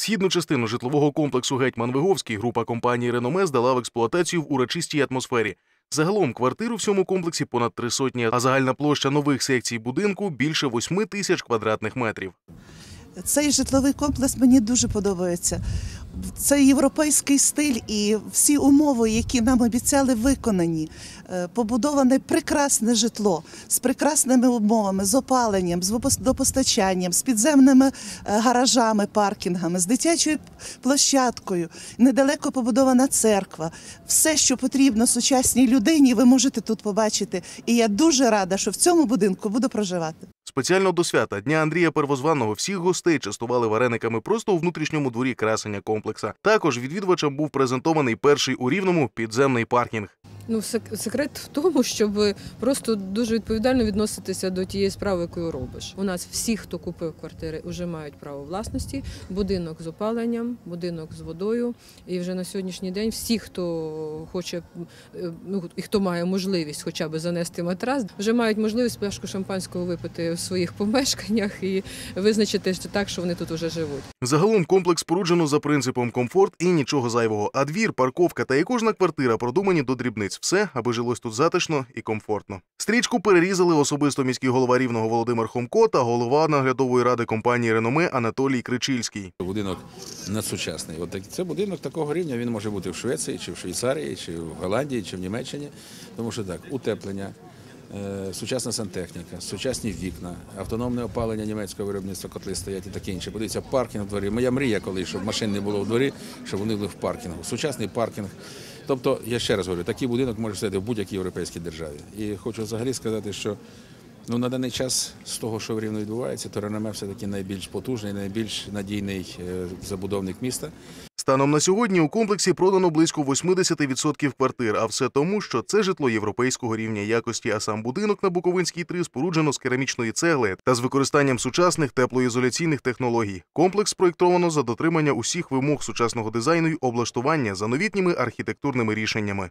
Східну частину житлового комплексу Гетьман Виговський група компанії Реноме здала в експлуатацію в урочистій атмосфері. Загалом квартир у всьому комплексі понад три сотні, а загальна площа нових секцій будинку більше восьми тисяч квадратних метрів. Цей житловий комплекс мені дуже подобається. Це європейський стиль і всі умови, які нам обіцяли, виконані. Е, Побудоване прекрасне житло з прекрасними умовами, з опаленням, з водопостачанням, з підземними е, гаражами, паркінгами, з дитячою площадкою, недалеко побудована церква. Все, що потрібно сучасній людині, ви можете тут побачити. І я дуже рада, що в цьому будинку буду проживати. Спеціально до свята Дня Андрія Первозваного всіх гостей частували варениками просто у внутрішньому дворі красення комплекса. Також відвідувачам був презентований перший у рівному підземний паркінг. Ну, сек- секрет в тому, щоб просто дуже відповідально відноситися до тієї справи, яку робиш. У нас всі, хто купив квартири, вже мають право власності, будинок з опаленням, будинок з водою. І вже на сьогоднішній день всі, хто хоче, е, ну і хто має можливість хоча б занести матрас, вже мають можливість пляшку шампанського випити в своїх помешканнях і визначити що так, що вони тут вже живуть. Загалом комплекс споруджено за принципом комфорт і нічого зайвого. А двір, парковка та і кожна квартира продумані до дрібниць. Все, аби жилось тут затишно і комфортно. Стрічку перерізали особисто міський голова рівного Володимир Хомко та голова наглядової ради компанії Реноме Анатолій Кричильський. Будинок надсучасний. От це будинок такого рівня. Він може бути в Швеції, чи в Швейцарії, чи в Голландії, чи в Німеччині. Тому що так, утеплення, е, сучасна сантехніка, сучасні вікна, автономне опалення німецького виробництва, котли стоять і таке інше. Подивіться, паркінг в дворі. Моя мрія, коли щоб машин не було в дворі, щоб вони були в паркінгу. Сучасний паркінг. Тобто, я ще раз говорю, такий будинок може стояти в будь-якій європейській державі. І хочу взагалі сказати, що Ну, на даний час з того, що в Рівно відбувається, то РНМ все-таки найбільш потужний, найбільш надійний е, забудовник міста. Станом на сьогодні у комплексі продано близько 80% квартир, а все тому, що це житло європейського рівня якості, а сам будинок на Буковинській 3 споруджено з керамічної цегли та з використанням сучасних теплоізоляційних технологій. Комплекс спроєктовано за дотримання усіх вимог сучасного дизайну й облаштування за новітніми архітектурними рішеннями.